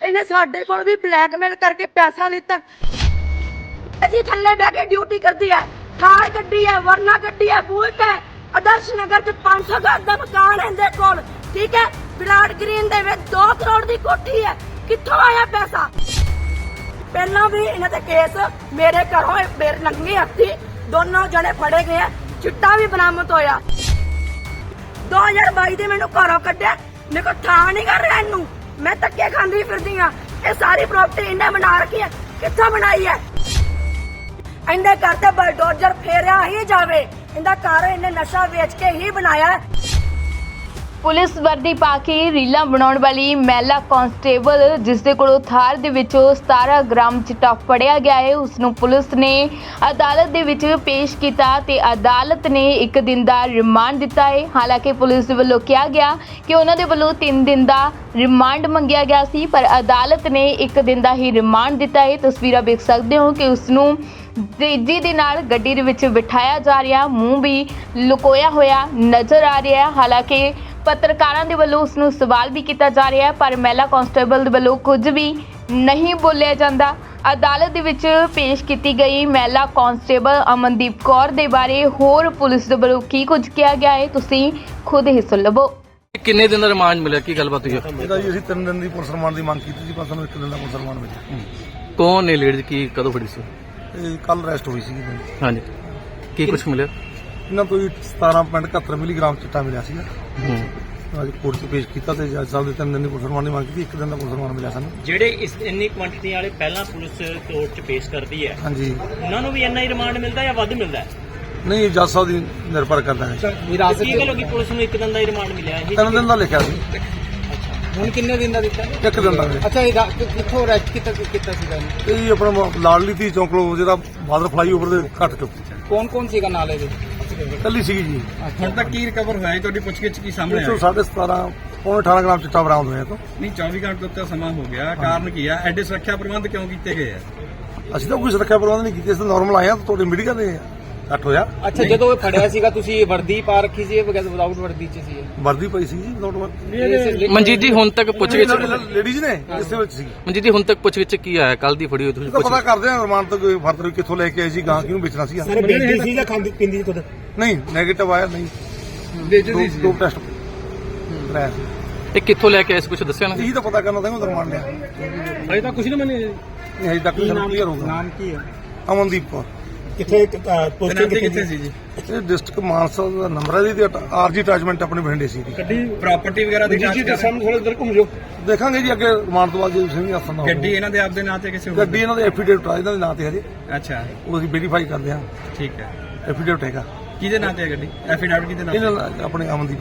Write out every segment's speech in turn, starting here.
ਇਹਨੇ ਸਾਡੇ ਕੋਲ ਵੀ ਬਲੈਕਮੇਲ ਕਰਕੇ ਪੈਸਾ ਲਿੱਤਾ। ਅਸੀਂ ਥੱਲੇ ਬਹਿ ਕੇ ਡਿਊਟੀ ਕਰਦੀ ਹੈ ਥਾਰ ਗੱਡੀ ਹੈ ਵਰਨਾ ਗੱਡੀ ਹੈ ਬੂਟ ਹੈ ਆਦਰਸ਼ ਨਗਰ ਚ 500 ਘਰ ਦਾ ਮਕਾਨ ਹੈ ਇਹਦੇ ਕੋਲ। ਠੀਕ ਹੈ ਵਿਰਾਟ ਗ੍ਰੀਨ ਦੇ ਵਿੱਚ 2 ਕਰੋੜ ਦੀ ਕੋਠੀ ਹੈ ਕਿੱਥੋਂ ਆਇਆ ਪੈਸਾ? ਪਹਿਲਾਂ ਵੀ ਇਹਨਾਂ ਦੇ ਕੇਸ ਮੇਰੇ ਘਰੋਂ ਇਹ ਮੇਰੇ ਨੰਗੇ ਹੱਥੀ ਦੋਨੋਂ ਜਣੇ ਫੜੇ ਗਏ ਚਿੱਟਾ ਵੀ ਬਰਾਮਦ ਹੋਇਆ। 2022 ਦੇ ਮੈਨੂੰ ਘਰੋਂ ਕੱਢਿਆ। ਮੇਰੇ ਕੋਲ ਥਾਂ ਨਹੀਂ ਕਰ ਰਿਹਾ ਇਹਨੂੰ। ਮੈਂ ਧੱਕੇ ਖਾਂਦੀ ਫਿਰਦੀ ਆ। ਇਹ ਸਾਰੀ ਪ੍ਰਾਪਰਟੀ ਇਹਨੇ ਬਣਾ ਰੱਖੀ ਹੈ। ਕਿੱਥੋਂ ਬਣਾਈ ਹੈ? ਇਹਨੇ ਘਰ ਤੇ ਬਲਡੋਜ਼ਰ ਫੇਰਿਆ ਹੀ ਜਾਵੇ। ਇਹਦਾ ਘਰ ਇਹਨੇ ਨਸ਼ਾ ਵੇਚ ਕੇ ਹੀ ਬਣਾਇਆ ਪੁਲਿਸ ਵਰਦੀ ਪਾ ਕੇ ਰੀਲਾਂ ਬਣਾਉਣ ਵਾਲੀ ਮਹਿਲਾ ਕਾਂਸਟੇਬਲ ਜਿਸ ਦੇ ਕੋਲੋਂ ਥਾਰ ਦੇ ਵਿੱਚੋਂ 17 ਗ੍ਰਾਮ ਚਿੱਟਾ ਫੜਿਆ ਗਿਆ ਹੈ ਉਸ ਨੂੰ ਪੁਲਿਸ ਨੇ ਅਦਾਲਤ ਦੇ ਵਿੱਚ ਪੇਸ਼ ਕੀਤਾ ਤੇ ਅਦਾਲਤ ਨੇ ਇੱਕ ਦਿਨ ਦਾ ਰਿਮਾਂਡ ਦਿੱਤਾ ਹੈ। ਹਾਲਾਂਕਿ ਪੁਲਿਸ ਦੇ ਵੱਲੋਂ ਕਿਹਾ ਗਿਆ ਕਿ ਉਹਨਾਂ ਦੇ ਵੱਲੋਂ 3 ਦਿਨ ਦਾ ਰਿਮਾਂਡ ਮੰਗਿਆ ਗਿਆ ਸੀ, ਪਰ ਅਦਾਲਤ ਨੇ ਇੱਕ ਦਿਨ ਦਾ ਹੀ ਰਿਮਾਂਡ ਦਿੱਤਾ ਹੈ। ਤਸਵੀਰਾਂ ਵੇਖ ਸਕਦੇ ਹੋ ਕਿ ਉਸ ਨੂੰ ਤੇਜ਼ੀ ਦੇ ਨਾਲ ਗੱਡੀ ਦੇ ਵਿੱਚ ਬਿਠਾਇਆ ਜਾ ਰਿਹਾ, ਮੂੰਹ ਵੀ ਲੁਕੋਇਆ ਹੋਇਆ ਨਜ਼ਰ ਆ ਰਿਹਾ ਹਾਲਾਂਕਿ ਪੱਤਰਕਾਰਾਂ ਦੇ ਵੱਲੋਂ ਉਸ ਨੂੰ ਸਵਾਲ ਵੀ ਕੀਤਾ ਜਾ ਰਿਹਾ ਹੈ ਪਰ ਮਹਿਲਾ ਕਾਂਸਟੇਬਲ ਦੇ ਵੱਲੋਂ ਕੁਝ ਵੀ ਨਹੀਂ ਬੋਲਿਆ ਜਾਂਦਾ। ਅਦਾਲਤ ਦੇ ਵਿੱਚ ਪੇਸ਼ ਕੀਤੀ ਗਈ ਮਹਿਲਾ ਕਾਂਸਟੇਬਲ ਅਮਨਦੀਪ ਕੌਰ ਦੇ ਬਾਰੇ ਹੋਰ ਪੁਲਿਸ ਦੇ ਵੱਲੋਂ ਕੀ ਕੁਝ ਕਿਹਾ ਗਿਆ ਹੈ ਤੁਸੀਂ ਖੁਦ ਹੀ ਸੁਣ ਲਵੋ। ਕਿੰਨੇ ਦਿਨ ਦਾ ਰਿਮਾਂਡ ਮਿਲਿਆ? ਕੀ ਗੱਲਬਾਤ ਹੋਈ? ਹੈ? ਇਹਦਾ ਜੀ ਅਸੀਂ ਤਿੰਨ ਦਿਨ ਦੀ ਪੁਲਿਸ ਰਿਮਾਂਡ ਦੀ ਮੰਗ ਕੀਤੀ ਸੀ ਪਰ ਸਾਨੂੰ ਇੱਕ ਦਿਨ ਦਾ ਪੁਲਿਸ ਰਿਮਾਂਡ ਮਿਲਿਆ। ਕੌਣ ਨੇ ਲੇਡੀ ਕੀ ਕਦੋਂ ਫੜੀ ਸੀ? ਇਹ ਕੱਲ ਅਰੈਸਟ ਹੋਈ ਸੀ ਹਾਂਜੀ। ਕੀ ਕੁਝ ਮਿਲਿਆ? ਇਹਨਾਂ ਤੋਂ ਜੀ 17.71 ਮਿਲੀਗ੍ਰਾਮ ਚਿੱਟਾ ਮਿਲਿਆ ਸੀਗਾ। ਹੂੰ। ਅੱਜ ਕੋਰਟ 'ਚ ਪੇਸ਼ ਕੀਤਾ ਤੇ ਜੱਜ ਸਾਹਿਬ ਦੇ ਤਿੰਨ ਦਿਨ ਦੀ ਪੁਲਿਸ ਰਿਮਾਂਡ ਦੀ ਮੰਗ ਕੀਤੀ ਇੱਕ ਦਿਨ ਦਾ ਪੁਲਿਸ ਰਿਮਾਂਡ ਮਿਲਿਆ ਸਾਨੂੰ। ਜਿਹੜੇ ਇਸ ਇੰਨੀ ਕੁਆਂਟੀਟੀ ਵਾਲੇ ਪਹਿਲਾਂ ਪੁਲਿਸ ਕੋਰਟ 'ਚ ਪੇਸ਼ ਕਰਦੀ ਹੈ ਹਾਂਜੀ। ਉਹਨਾਂ ਨੂੰ ਵੀ ਇੰਨਾ ਹੀ ਰਿਮਾਂਡ ਮਿਲਦਾ ਜਾਂ ਵੱਧ ਮਿਲਦਾ ਹੈ? ਨਹੀਂ ਇਹ ਜੱਜ ਸਾਹਿਬ ਦੀ ਨਿਰਭਰ ਕਰਦਾ ਹੈ। ਕੀ ਗੱਲ ਪੁਲਿਸ ਨੂੰ ਇੱਕ ਦਿਨ ਦਾ ਹੀ ਰਿਮਾਂਡ ਮਿਲਿਆ ਇਹ ਤਿੰਨ ਦਿਨ ਦਾ ਲਿਖਿਆ ਸੀ। ਹੁਣ ਕਿੰਨੇ ਦਿਨ ਦਾ ਦਿੱਤਾ ਇੱਕ ਦਿਨ ਦਾ। ਅੱਛਾ ਇਹ ਕਿੱਥੋਂ ਅਰੈਸਟ ਕੀਤਾ ਕੀਤਾ ਸੀਗਾ ਜੀ ਆਪਣਾ ਲਾਡਲੀ ਤੀ ਚੌਂਕ ਲੋ ਜਿਹੜਾ ਬਾਦਰ ਫਲਾਈ ਓਵਰ ਦੇ ਘੱਟ ਚੁੱਕ। ਕੌਣ ਕੌਣ ਸੀਗਾ ਨਾਲ ਇਹਦੇ? ਕੱਲੀ ਸੀਗੀ ਜੀ। ਹੁਣ ਤੱਕ ਕੀ ਰਿਕਵਰ ਹੋਇਆ ਹੈ ਤੁਹਾਡੀ ਪੁੱਛਗਿੱਛ ਕੀ ਸਾਹਮਣੇ ਆਇਆ 17.5 ਪੌਣੇ 18 ਗ੍ਰਾਮ ਚਿੱਟਾ ਬਰਾਮਦ ਹੋਇਆ ਤੋਂ। ਨਹੀਂ 24 ਘੰਟੇ ਤੋਂ ਉੱਤੇ ਸਮਾਂ ਹੋ ਗਿਆ। ਕਾਰਨ ਕੀ ਆ? ਐਡੇ ਸੁਰੱਖਿਆ ਪ੍ਰਬੰਧ ਕਿਉਂ ਕੀਤੇ ਗਏ ਆ? ਅਸੀਂ ਤਾਂ ਕੋਈ ਸੁਰੱਖਿਆ ਪ੍ਰਬੰਧ ਨਹੀਂ ਕੀਤੇ ਅਸੀਂ ਨਾਰਮਲ ਆਏ ਆ ਤੁਹਾਡੇ ਮੀਡੀਆ ਦੇ ਘੱਟ ਹੋਇਆ। ਅੱਛਾ ਜਦੋਂ ਇਹ ਫੜਿਆ ਸੀਗਾ ਤੁਸੀਂ ਇਹ ਵਰਦੀ ਪਾ ਰੱਖੀ ਸੀ ਇਹ ਬਗੈਰ ਵਿਦਾਊਟ ਵਰਦੀ ਚ ਸੀ ਇਹ? ਵਰਦੀ ਪਈ ਸੀ ਜੀ ਨੋਟ ਇਹ ਮਨਜੀਤ ਜੀ ਹੁਣ ਤੱਕ ਪੁੱਛਗਿੱਛ ਲੇਡੀਜ਼ ਨੇ ਇਸੇ ਵਿੱਚ ਸੀ ਮਨਜੀਤ ਜੀ ਹੁਣ ਤੱਕ ਪੁੱਛਗਿੱਛ ਕੀ ਆਇਆ? ਕੱਲ ਦੀ ਫੜੀ ਹੋਈ ਤੁਸੀਂ ਪਤਾ ਪੁੱਛ ਕਰਦੇ ਆ ਰਮਾਨ ਤੋਂ ਫਰਦਰ ਕਿੱਥੋਂ ਲੈ ਕੇ ਆਏ ਸੀ ਗਾਂ ਕਿਹਨੂੰ ਵੇਚਣਾ ਸੀ ਸਰ ਬੇਟੀ ਸੀ ਜਾਂ ਖਾਂਦੀ ਪਿੰਦੀ ਖੁਦ? ਨਹੀਂ 네ਗੇਟਿਵ ਆਇਆ ਨਹੀਂ। ਵੇਚਦੀ ਸੀ। ਦੋ ਟੈਸਟ ਕਰਾਇਆ ਸੀ ਇਹ ਕਿੱਥੋਂ ਲੈ ਕੇ ਆਏ ਸੀ? ਕੁਝ ਦੱਸਿਆ ਨਾ? ਇਹੀ ਤਾਂ ਪਤਾ ਕਰਨਾ ਤਾਂ ਉਹ ਰਮਾਨ ਲਿਆ। ਅਜੇ ਤਾਂ ਕੁਝ ਨਹੀਂ ਬਣੇ ਨਹੀਂ ਹਜੇ ਤੱਕ ਕਲੀਅਰ ਹੋਊਗਾ ਨਾਮ ਕੀ ਹੈ ਅਮਨਦੀਪ ਕੌਰ। ਕਿੱਥੇ ਤੇ ਨਾਤੇ ਕਿੱਥੇ ਸੀ? ਜੀ ਇਹ ਡਿਸਟ੍ਰਿਕਟ ਮਾਨਸਾ ਦਾ ਨੰਬਰ ਹੈ ਜੀ ਆਰਜੀ ਅਟੈਚਮੈਂਟ ਆਪਣੇ ਬਠਿੰਡੇ ਸੀ ਦੀ ਪ੍ਰਾਪਰਟੀ ਵਗੈਰਾ ਦੀ ਜਾਂਚ ਕਰ ਰਹੇ ਥੋੜਾ ਇਧਰ ਘੁੰਮ ਜਾਓ। ਦੇਖਾਂਗੇ ਜੀ ਅੱਗੇ ਰਮਾਨ ਤੋਂ ਬਾਅਦ ਜੇ ਸਿੰਘ ਆਸਨ ਦਾ ਗੱਡੀ ਇਹਨਾਂ ਦੇ ਆਪਦੇ ਨਾਂ ਤੇ ਕਿਸੇ ਹੋਰ ਗੱਡੀ ਇਹਨਾਂ ਦੇ ਐਫੀਡੇਵਿਟ ਆ ਇਹਨਾਂ ਦੇ ਨਾਂ ਤੇ ਹਜੇ। ਅੱਛਾ। ਉਹ ਅਸੀਂ ਵੈਰੀਫਾਈ ਕਰਦੇ ਹਾਂ। ਠੀਕ ਹੈ। ਐਫੀਡੇਵਿਟ ਹੈਗਾ। ਕਿਹਦੇ ਨਾਂ ਤੇ ਹੈ ਗੱਡੀ? ਐਫੀਡੈਵਿਟ ਕਿਹਦੇ ਨਾਂ ਇਹਨਾਂ ਨਾਲ ਆਪਣੇ ਅਮਨਦੀਪ।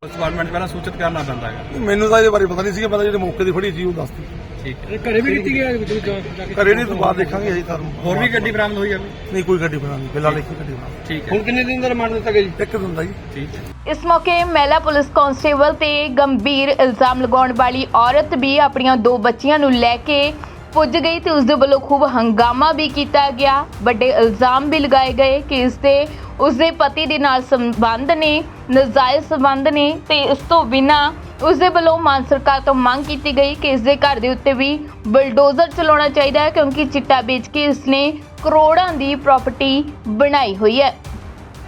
ਤੇ ਡਿਪਾਰਟਮੈਂਟ ਪਹਿਲਾਂ ਸੂਚਿਤ ਕਰਨਾ ਪੈਂਦਾ ਹੈ ਮੈਨੂੰ ਤਾਂ ਇਹਦੇ ਬਾਰੇ ਪਤਾ ਨਹੀਂ ਸੀਗਾ ਪਤਾ ਜਿਹੜੇ ਮੌਕੇ ਦੀ ਫੜੀ ਸੀ ਉਹ ਦੱਸਦੀ ਠੀਕ ਹੈ। ਘਰੇ ਵੀ ਕੀਤੀ ਗਿਆ ਘਰੇ ਨਹੀਂ ਤੋਂ ਬਾਅਦ ਦੇਖਾਂਗੇ ਅਸੀਂ ਤੁਹਾਨੂੰ। ਹੋਰ ਵੀ ਗੱਡੀ ਬਰਾਮਦ ਹੋਈ ਹੈ ਨਹੀਂ ਕੋਈ ਗੱਡੀ ਬਣਾਉਣੀ ਫਿਲਹਾਲ ਇੱਕ ਹੀ ਗੱਡੀ ਬਣਾ ਠੀਕ ਹੈ। ਕਿੰਨੇ ਦਿਨ ਦਾ ਰਿਮਾਂਡ ਦਿੱਤਾ ਗਿਆ ਜੀ? ਇੱਕ ਦਿਨ ਦਾ ਜੀ। ਠੀਕ ਹੈ। ਇਸ ਮੌਕੇ ਮਹਿਲਾ ਪੁਲਿਸ ਕਾਂਸਟੇਬਲ ਤੇ ਗੰਭੀਰ ਇਲਜ਼ਾਮ ਲਗਾਉਣ ਵਾਲੀ ਔਰਤ ਵੀ ਆਪਣੀਆਂ ਦੋ ਬੱਚੀਆਂ ਨੂੰ ਲੈ ਕੇ ਪੁੱਜ ਗਈ ਤੇ ਉਸ ਦੇ ਵੱਲੋਂ ਖੂਬ ਹੰਗਾਮਾ ਵੀ ਕੀਤਾ ਗਿਆ। ਵੱਡੇ ਇਲਜ਼ਾਮ ਵੀ ਲਗਾਏ ਗਏ ਕਿ ਇਸ ਦੇ ਉਸਦੇ ਪਤੀ ਦੇ ਨਾਲ ਸੰਬੰਧ ਨੇ, ਨਜਾਇਜ਼ ਸੰਬੰਧ ਨੇ ਤੇ ਇਸ ਤੋਂ ਬਿਨਾਂ ਉਸ ਦੇ ਵੱਲੋਂ ਮਾਨ ਸਰਕਾਰ ਤੋਂ ਮੰਗ ਕੀਤੀ ਗਈ ਕਿ ਇਸ ਦੇ ਘਰ ਦੇ ਉੱਤੇ ਵੀ ਬਲਡੋਜ਼ਰ ਚਲਾਉਣਾ ਚਾਹੀਦਾ ਹੈ ਕਿਉਂਕਿ ਚਿੱਟਾ ਵੇਚ ਕੇ ਇਸਨੇ ਕਰੋੜਾਂ ਦੀ ਪ੍ਰਾਪਰਟੀ ਬਣਾਈ ਹੋਈ ਹੈ।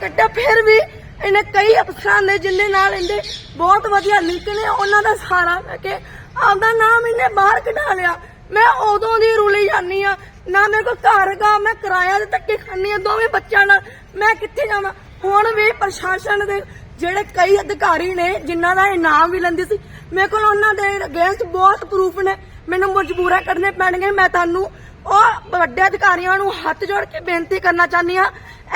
ਕੱਟਾ ਫਿਰ ਵੀ ਇਹਨੇ ਕਈ ਅਫਸਰਾਂ ਦੇ ਜਿੰਨੇ ਨਾਲ ਇਹਦੇ ਬਹੁਤ ਵਧੀਆ ਲਿੰਕ ਨੇ, ਉਹਨਾਂ ਦਾ ਸਹਾਰਾ ਲੈ ਕੇ ਆਪਦਾ ਨਾਮ ਇਹਨੇ ਬਾਹਰ ਕਢਾ ਲਿਆ। ਮੈਂ ਉਦੋਂ ਦੀ ਰੁਲੀ ਜਾਨੀ ਆ ਨਾ ਮੇਰੇ ਕੋਲ ਘਰ ਗਾ ਮੈਂ ਕਿਰਾਇਆ ਦੇ ਧੱਕੇ ਖਾਨੀ ਆ ਦੋਵੇਂ ਬੱਚਿਆਂ ਨਾਲ ਮੈਂ ਕਿੱਥੇ ਜਾਵਾਂ? ਹੁਣ ਵੀ ਪ੍ਰਸ਼ਾਸਨ ਦੇ ਜਿਹੜੇ ਕਈ ਅਧਿਕਾਰੀ ਨੇ, ਜਿਨ੍ਹਾਂ ਦਾ ਇਨਾਮ ਵੀ ਲੈਂਦੀ ਸੀ, ਮੇਰੇ ਕੋਲ ਉਹਨਾਂ ਦੇ ਅਗੇਂਸਟ ਬਹੁਤ ਪ੍ਰੂਫ ਨੇ। ਮੈਨੂੰ ਮਜਬੂਰਾ ਕਰਨੇ ਪੈਣਗੇ। ਮੈਂ ਤੁਹਾਨੂੰ ਉਹ ਵੱਡੇ ਅਧਿਕਾਰੀਆਂ ਨੂੰ ਹੱਥ ਜੋੜ ਕੇ ਬੇਨਤੀ ਕਰਨਾ ਚਾਹੁੰਦੀ ਆ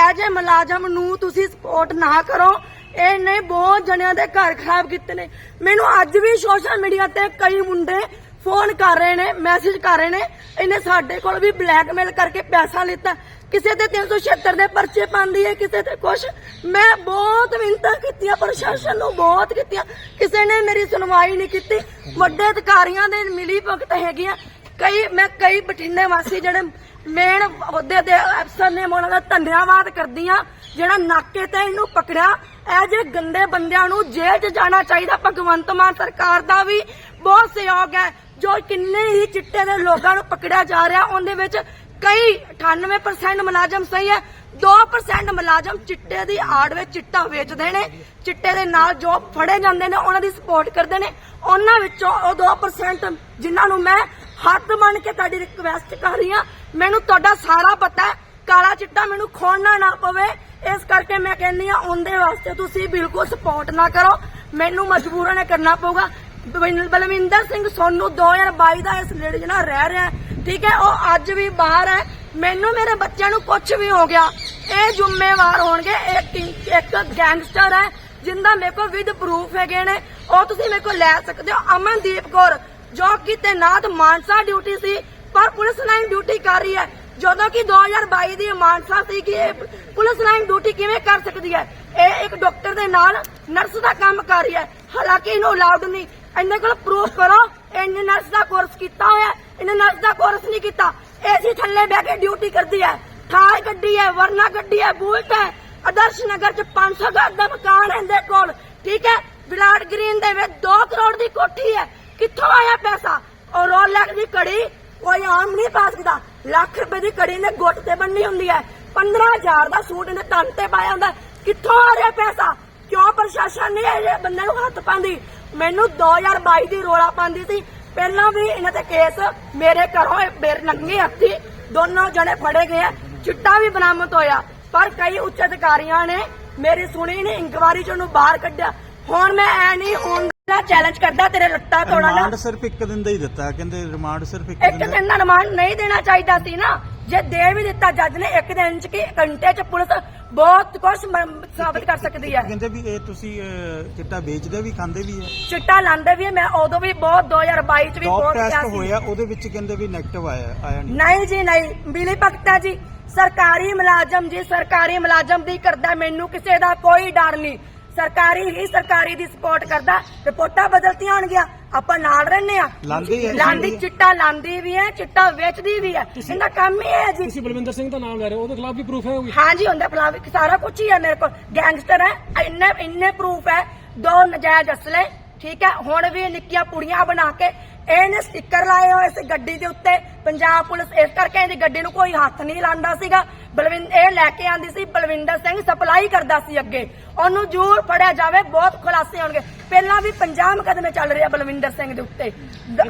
ਐਜ ਮੁਲਾਜ਼ਮ ਨੂੰ ਤੁਸੀਂ ਸਪੋਰਟ ਨਾ ਕਰੋ, ਇਹ ਨੇ ਬਹੁਤ ਜਣਿਆਂ ਦੇ ਘਰ ਖਰਾਬ ਕੀਤੇ ਨੇ। ਮੈਨੂੰ ਅੱਜ ਵੀ ਸੋਸ਼ਲ ਮੀਡੀਆ ਤੇ ਕਈ ਮੁੰਡੇ ਫੋਨ ਕਰ ਰਹੇ ਨੇ ਮੈਸੇਜ ਕਰ ਰਹੇ ਨੇ, ਇਹਨੇ ਸਾਡੇ ਕੋਲ ਵੀ ਬਲੈਕਮੇਲ ਕਰਕੇ ਪੈਸਾ ਲਿੱਤਾ। ਕਿਸੇ ਤੇ 376 ਦੇ ਪਰਚੇ ਪਾਉਂਦੀ ਹੈ, ਕਿਸੇ ਤੇ ਕੁਛ। ਮੈਂ ਬਹੁਤ ਮਿੰਤਾਂ ਕੀਤੀਆਂ, ਪ੍ਰਸ਼ਾਸਨ ਨੂੰ ਬਹੁਤ ਕੀਤੀਆਂ। ਕਿਸੇ ਨੇ ਮੇਰੀ ਸੁਣਵਾਈ ਨਹੀਂ ਕੀਤੀ। ਵੱਡੇ ਅਧਿਕਾਰੀਆਂ ਦੇ ਮਿਲੀ ਭਗਤ ਹੈਗੀਆਂ। ਕਈ, ਮੈਂ ਕਈ ਬਠਿੰਡੇ ਵਾਸੀ ਜਿਹੜੇ ਮੇਨ ਅਹੁਦੇ ਦੇ ਅਫਸਰ ਨੇ ਉਹਨਾਂ ਦਾ ਧੰਨਵਾਦ ਕਰਦੀ ਆ ਜਿਹੜਾ ਨਾਕੇ ਤੇ ਇਹਨੂੰ ਪਕੜਿਆ। ਇਹ ਜੇ ਗੰਦੇ ਬੰਦਿਆਂ ਨੂੰ ਜੇਲ੍ਹ 'ਚ ਜਾਣਾ ਚਾਹੀਦਾ, ਭਗਵੰਤ ਮਾਨ ਸਰਕਾਰ ਦਾ ਵੀ ਬਹੁਤ ਸਹਿਯੋਗ ਹੈ। ਜੋ ਕਿੰਨੇ ਹੀ ਚਿੱਟੇ ਦੇ ਲੋਕਾਂ ਨੂੰ ਪਕੜਿਆ ਜਾ ਰਿਹਾ, ਉਹਦੇ ਵਿੱਚ ਕਈ 98% ਮੁਲਾਜ਼ਮ ਸਹੀ ਹੈ 2% ਮੁਲਾਜ਼ਮ ਚਿੱਟੇ ਦੀ ਆੜ ਵਿੱਚ ਚਿੱਟਾ ਵੇਚਦੇ ਨੇ, ਚਿੱਟੇ ਦੇ ਨਾਲ ਜੋ ਫੜੇ ਜਾਂਦੇ ਨੇ, ਉਹਨਾਂ ਦੀ ਸਪੋਰਟ ਕਰਦੇ ਨੇ, ਉਹਨਾਂ ਵਿੱਚੋਂ ਉਹ 2% ਜਿਨ੍ਹਾਂ ਨੂੰ ਮੈਂ ਹੱਥ ਮੰਨ ਕੇ ਤੁਹਾਡੀ ਰਿਕਵੈਸਟ ਕਰ ਰਹੀ ਹਾਂ, ਮੈਨੂੰ ਤੁਹਾਡਾ ਸਾਰਾ ਪਤਾ ਹੈ, ਕਾਲਾ ਚਿੱਟਾ ਮੈਨੂੰ ਖੋਣਾ ਨਾ ਪਵੇ, ਇਸ ਕਰਕੇ ਮੈਂ ਕਹਿੰਦੀ ਆ ਉਹਦੇ ਵਾਸਤੇ ਤੁਸੀਂ ਬਿਲਕੁਲ ਸਪੋਰਟ ਨਾ ਕਰੋ, ਮੈਨੂੰ ਮਜਬੂਰਨ ਕਰਨਾ ਪਊਗਾ। ਬਲਵਿੰਦਰ ਸਿੰਘ ਸੋਨੂ 2022 ਦਾ ਇਸ ਲੇਡੀ ਜਿਹੜਾ ਰਹਿ ਰਿਹਾ ਠੀਕ ਹੈ, ਉਹ ਅੱਜ ਵੀ ਬਾਹਰ ਹੈ। ਮੈਨੂੰ ਮੇਰੇ ਬੱਚਿਆਂ ਨੂੰ ਕੁਝ ਵੀ ਹੋ ਗਿਆ, ਇਹ ਜ਼ਿੰਮੇਵਾਰ ਹੋਣਗੇ। ਇੱਕ ਇੱਕ ਗੈਂਗਸਟਰ ਹੈ, ਜਿੰਦਾ ਮੇਰੇ ਕੋਲ ਵਿਦ ਪ੍ਰੂਫ ਹੈਗੇ ਨੇ। ਉਹ ਤੁਸੀਂ ਮੇਰੇ ਕੋਲ ਲੈ ਸਕਦੇ ਹੋ। ਅਮਨਦੀਪ ਕੌਰ, ਜੋ ਕਿ ਤੈਨਾਤ ਮਾਨਸਾ ਡਿਊਟੀ ਸੀ, ਪਰ ਪੁਲਿਸ ਲਾਈਨ ਡਿਊਟੀ ਕਰ ਰਹੀ ਹੈ। ਜਦੋਂ ਕਿ 2022 ਦੀ ਮਾਨਸਾ ਸੀ ਕਿ ਇਹ ਪੁਲਿਸ ਲਾਈਨ ਡਿਊਟੀ ਕਿਵੇਂ ਕਰ ਸਕਦੀ ਹੈ? ਇਹ ਇੱਕ ਡਾਕਟਰ ਦੇ ਨਾਲ ਨਰਸ ਦਾ ਕੰਮ ਕਰ ਰਹੀ ਹੈ। ਹਾਲਾਂਕਿ ਇਹਨੂੰ ਅਲਾਉਡ ਨਹੀਂ। ਇਹਨੇ ਕੋਲ ਪ੍ਰੂਫ ਕਰੋ, ਇਹਨੇ ਨਰਸ ਦਾ ਕੋਰਸ ਕੀਤਾ ਹੋਇਆ, ਇਹਨੇ ਨਰਸ ਦਾ ਕੋਰਸ ਨਹੀਂ ਕੀਤਾ। ਏਸੀ ਥੱਲੇ ਬਹਿ ਕੇ ਡਿਊਟੀ ਕਰਦੀ ਹੈ। ਥਾਰ ਗੱਡੀ ਹੈ, ਵਰਨਾ ਗੱਡੀ ਹੈ, ਬੁਲਟ ਹੈ। ਆਦਰਸ਼ ਨਗਰ ਚ 500 ਗਜ ਦਾ ਮਕਾਨ ਹੈ ਇਹਦੇ ਕੋਲ। ਠੀਕ ਹੈ? ਵਿਰਾਟ ਗ੍ਰੀਨ ਦੇ ਵਿੱਚ 2 ਕਰੋੜ ਦੀ ਕੋਠੀ ਹੈ। ਕਿੱਥੋਂ ਆਇਆ ਪੈਸਾ? ਔਰ ਰੋਲੈਕਸ ਦੀ ਕੜੀ ਕੋਈ ਆਮ ਨਹੀਂ ਪਾ ਸਕਦਾ ਲੱਖ ਰੁਪਏ ਦੀ ਕੜੀ ਨੇ ਗੁੱਟ ਤੇ ਬੰਨੀ ਹੁੰਦੀ ਹੈ। 15000 ਦਾ ਸੂਟ ਇਹਨੇ ਤਨ ਤੇ ਪਾਇਆ ਹੁੰਦਾ। ਹੈ। ਕਿੱਥੋਂ ਆ ਰਿਹਾ ਪੈਸਾ? ਕਿਉਂ ਪ੍ਰਸ਼ਾਸਨ ਨੇ ਇਹ ਬੰਦੇ ਨੂੰ ਹੱਥ ਪਾਉਂਦੀ। ਮੈਨੂੰ 2022 ਦੀ ਰੋਲਾ ਪਾਉਂਦੀ ਸੀ। ਪਹਿਲਾਂ ਵੀ ਇਹਨਾਂ ਤੇ ਕੇਸ ਮੇਰੇ ਘਰੋਂ ਬੇਰ ਨੰਗੇ ਹੱਥੀ ਦੋਨੋਂ ਜਣੇ ਫੜੇ ਗਏ। ਚਿੱਟਾ ਵੀ ਬਰਾਮਦ ਹੋਇਆ। ਪਰ ਕਈ ਉੱਚ ਅਧਿਕਾਰੀਆਂ ਨੇ ਮੇਰੀ ਸੁਣੀ ਨਹੀਂ ਇਨਕੁਆਰੀ ਚ ਬਾਹਰ ਕੱਢਿਆ। ਹੁਣ ਮੈਂ ਐ ਨਹੀਂ ਹੁਣ ਦਾ ਚੈਲੰਜ ਕਰਦਾ ਤੇਰੇ ਲੱਤਾਂ ਤੋੜਾਂਗਾ ਰਿਮਾਂਡ ਸਿਰਫ ਇੱਕ ਦਿਨ ਦਾ ਹੀ ਦਿੱਤਾ। ਕਹਿੰਦੇ ਰਿਮਾਂਡ ਸਿਰਫ ਇੱਕ ਇੱਕ ਦਿਨ ਦਾ। ਦਿਨ ਦਾ ਰਿਮਾਂਡ ਨਹੀਂ ਦੇਣਾ ਚਾਹੀਦਾ ਸੀ ਨਾ। ਜੇ ਦੇ ਵੀ ਦਿੱਤਾ ਜੱਜ ਨੇ ਇੱਕ ਦਿਨ ਚ ਕਿ ਘੰਟੇ ਚ ਪੁਲਿਸ ਬਹੁਤ ਕੁਝ ਸਾਬਤ ਕਰ ਸਕਦੀ ਹੈ ਕਹਿੰਦੇ ਵੀ ਇਹ ਤੁਸੀਂ ਅਹ, ਚਿੱਟਾ ਵੇਚਦੇ ਵੀ ਖਾਂਦੇ ਵੀ ਹੈ ਚਿੱਟਾ ਲਾਂਦੇ ਵੀ ਹੈ, ਮੈਂ ਉਦੋਂ ਵੀ ਬਹੁਤ 2022 ਚ ਵੀ ਡੌਪ ਬਹੁਤ ਕਿਹਾ ਟੈਸਟ ਸੀ। ਹੋਇਆ ਉਹਦੇ ਵਿੱਚ ਕਹਿੰਦੇ ਵੀ 네ਗੇਟਿਵ ਆਇਆ ਆਇਆ ਨਹੀਂ। ਨਹੀਂ ਜੀ ਨਹੀਂ। ਮਿਲੀ ਭਗਤਾ ਜੀ ਸਰਕਾਰੀ ਮੁਲਾਜ਼ਮ ਜੀ ਸਰਕਾਰੀ ਮੁਲਾਜ਼ਮ ਦੀ ਕਰਦਾ ਮੈਨੂੰ ਕਿਸੇ ਦਾ ਕੋਈ ਡਰ ਨਹੀਂ। ਸਰਕਾਰੀ ਹੀ ਸਰਕਾਰੀ ਦੀ ਸਪੋਰਟ ਕਰਦਾ ਰਿਪੋਰਟਾਂ ਬਦਲਤੀਆਂ ਹੋਣਗੀਆਂ। ਆਪਾਂ ਨਾਲ ਰਹਿੰਦੇ ਆ ਲਾਂਦੇ ਹੀ ਹੈ, ਲਾਂਦੀ ਲਾਂਦੀ ਹੈ। ਚਿੱਟਾ ਲਾਂਦੀ ਵੀ ਹੈ ਚਿੱਟਾ ਵੇਚਦੀ ਵੀ ਹੈ। ਇਹਦਾ ਕੰਮ ਹੀ ਹੈ ਜੀ। ਤੁਸੀਂ ਬਲਵਿੰਦਰ ਸਿੰਘ ਦਾ ਨਾਮ ਲੈ ਰਹੇ ਹੋ ਉਹਦੇ ਖਿਲਾਫ ਵੀ ਪ੍ਰੂਫ ਹੈ ਵੀ? ਹਾਂਜੀ ਹੁੰਦਾ ਫਲਾਵੀ ਸਾਰਾ ਕੁਝ ਹੀ ਹੈ ਮੇਰੇ ਕੋਲ। ਗੈਂਗਸਟਰ ਹੈ ਇੰਨੇ ਇੰਨੇ ਪ੍ਰੂਫ ਹੈ। ਦੋ ਨਜਾਇਜ਼ ਅਸਲੇ ਠੀਕ ਹੈ? ਹੁਣ ਵੀ ਨਿੱਕੀਆਂ ਪੁੜੀਆਂ ਬਣਾ ਕੇ ਇਹਨੇ ਸਟicker ਲਾਏ ਹੋਏ ਇਸ ਗੱਡੀ ਦੇ ਉੱਤੇ। ਪੰਜਾਬ ਪੁਲਿਸ ਇਸ ਕਰਕੇ ਇਹਦੀ ਗੱਡੀ ਨੂੰ ਕੋਈ ਹੱਥ ਨਹੀਂ ਲਾਉਂਦਾ ਸੀਗਾ। ਬਲਵਿੰਦ ਇਹ ਲੈ ਕੇ ਆਂਦੀ ਸੀ ਬਲਵਿੰਦਰ ਸਿੰਘ ਸਪਲਾਈ ਕਰਦਾ ਸੀ ਅੱਗੇ। ਉਹਨੂੰ ਜ਼ਰੂਰ ਫੜਿਆ ਜਾਵੇ ਬਹੁਤ ਖੁਲਾਸੇ ਹੋਣਗੇ। ਪਹਿਲਾਂ ਵੀ 50 ਮੁਕੱਦਮੇ ਚੱਲ ਰਹੇ ਬਲਵਿੰਦਰ ਸਿੰਘ ਦੇ ਉੱਤੇ।